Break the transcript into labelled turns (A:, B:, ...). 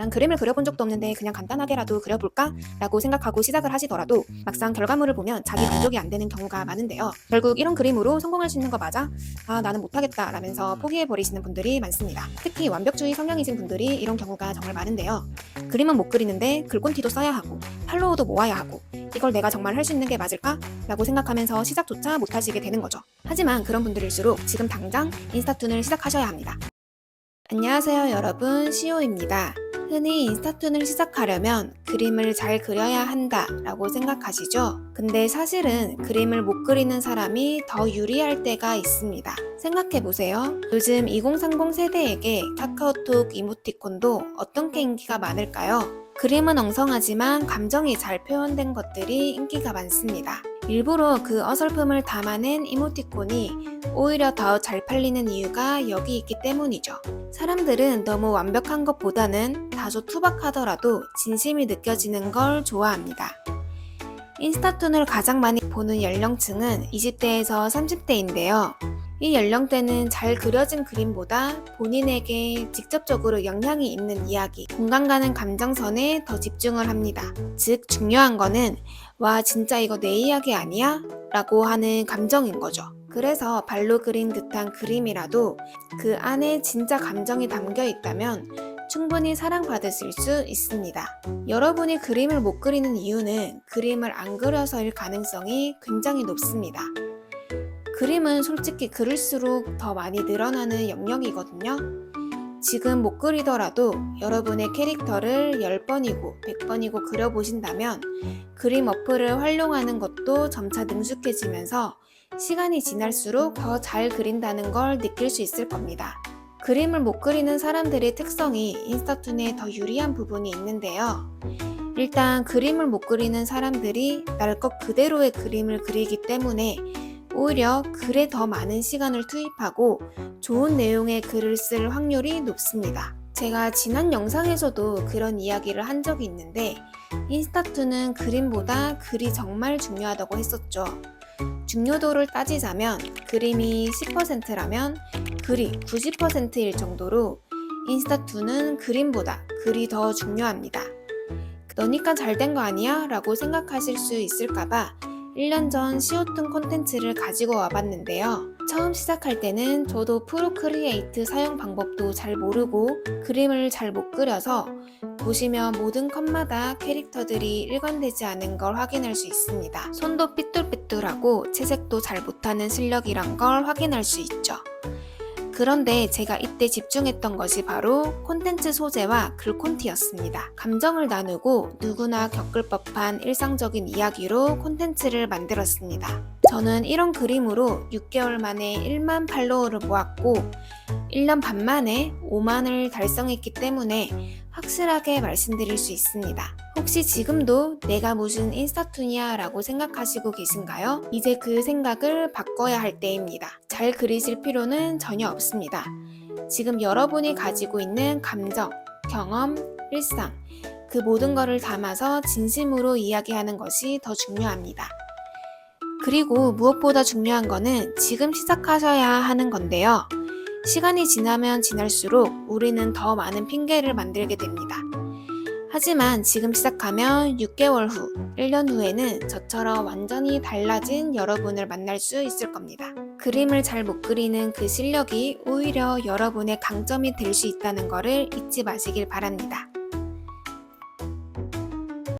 A: 난 그림을 그려본 적도 없는데 그냥 간단하게라도 그려볼까? 라고 생각하고 시작을 하시더라도 막상 결과물을 보면 자기 만족이 안 되는 경우가 많은데요. 결국 이런 그림으로 성공할 수 있는 거 맞아? 아, 나는 못하겠다 라면서 포기해버리시는 분들이 많습니다. 특히 완벽주의 성향이신 분들이 이런 경우가 정말 많은데요. 그림은 못 그리는데 글콘티도 써야 하고 팔로워도 모아야 하고 이걸 내가 정말 할 수 있는 게 맞을까? 라고 생각하면서 시작조차 못하시게 되는 거죠. 하지만 그런 분들일수록 지금 당장 인스타툰을 시작하셔야 합니다. 안녕하세요 여러분 시오입니다. 흔히 인스타툰을 시작하려면 그림을 잘 그려야 한다 라고 생각하시죠? 근데 사실은 그림을 못 그리는 사람이 더 유리할 때가 있습니다. 생각해보세요. 요즘 2030 세대에게 카카오톡 이모티콘도 어떤 게 인기가 많을까요? 그림은 엉성하지만 감정이 잘 표현된 것들이 인기가 많습니다. 일부러 그 어설픔을 담아낸 이모티콘이 오히려 더 잘 팔리는 이유가 여기 있기 때문이죠. 사람들은 너무 완벽한 것보다는 다소 투박하더라도 진심이 느껴지는 걸 좋아합니다. 인스타툰을 가장 많이 보는 연령층은 20대에서 30대인데요. 이 연령대는 잘 그려진 그림보다 본인에게 직접적으로 영향이 있는 이야기, 공감 가는 감정선에 더 집중을 합니다. 즉, 중요한 거는, 와, 진짜 이거 내 이야기 아니야? 라고 하는 감정인 거죠. 그래서 발로 그린 듯한 그림이라도 그 안에 진짜 감정이 담겨 있다면 충분히 사랑받으실 수 있습니다. 여러분이 그림을 못 그리는 이유는 그림을 안 그려서일 가능성이 굉장히 높습니다. 그림은 솔직히 그릴수록 더 많이 늘어나는 영역이거든요. 지금 못 그리더라도 여러분의 캐릭터를 10번이고 100번이고 그려보신다면 그림 어플을 활용하는 것도 점차 능숙해지면서 시간이 지날수록 더 잘 그린다는 걸 느낄 수 있을 겁니다. 그림을 못 그리는 사람들의 특성이 인스타툰에 더 유리한 부분이 있는데요. 일단 그림을 못 그리는 사람들이 날 것 그대로의 그림을 그리기 때문에 오히려 글에 더 많은 시간을 투입하고 좋은 내용의 글을 쓸 확률이 높습니다. 제가 지난 영상에서도 그런 이야기를 한 적이 있는데 인스타툰은 그림보다 글이 정말 중요하다고 했었죠. 중요도를 따지자면 그림이 10%라면 글이 90%일 정도로 인스타2는 그림보다 글이 더 중요합니다. 너니까 잘 된 거 아니야? 라고 생각하실 수 있을까봐 1년 전 시오툰 콘텐츠를 가지고 와봤는데요. 처음 시작할 때는 저도 프로크리에이트 사용 방법도 잘 모르고 그림을 잘 못 그려서 보시면 모든 컷마다 캐릭터들이 일관되지 않은 걸 확인할 수 있습니다. 손도 삐뚤삐뚤하고 채색도 잘 못하는 실력이란 걸 확인할 수 있죠. 그런데 제가 이때 집중했던 것이 바로 콘텐츠 소재와 글콘티였습니다. 감정을 나누고 누구나 겪을 법한 일상적인 이야기로 콘텐츠를 만들었습니다. 저는 이런 그림으로 6개월 만에 1만 팔로워를 모았고 1년 반 만에 5만을 달성했기 때문에 확실하게 말씀드릴 수 있습니다. 혹시 지금도 내가 무슨 인스타툰이야 라고 생각하시고 계신가요? 이제 그 생각을 바꿔야 할 때입니다. 잘 그리실 필요는 전혀 없습니다. 지금 여러분이 가지고 있는 감정, 경험, 일상, 그 모든 것을 담아서 진심으로 이야기하는 것이 더 중요합니다. 그리고 무엇보다 중요한 거는 지금 시작하셔야 하는 건데요. 시간이 지나면 지날수록 우리는 더 많은 핑계를 만들게 됩니다. 하지만 지금 시작하면 6개월 후, 1년 후에는 저처럼 완전히 달라진 여러분을 만날 수 있을 겁니다. 그림을 잘 못 그리는 그 실력이 오히려 여러분의 강점이 될 수 있다는 것을 잊지 마시길 바랍니다.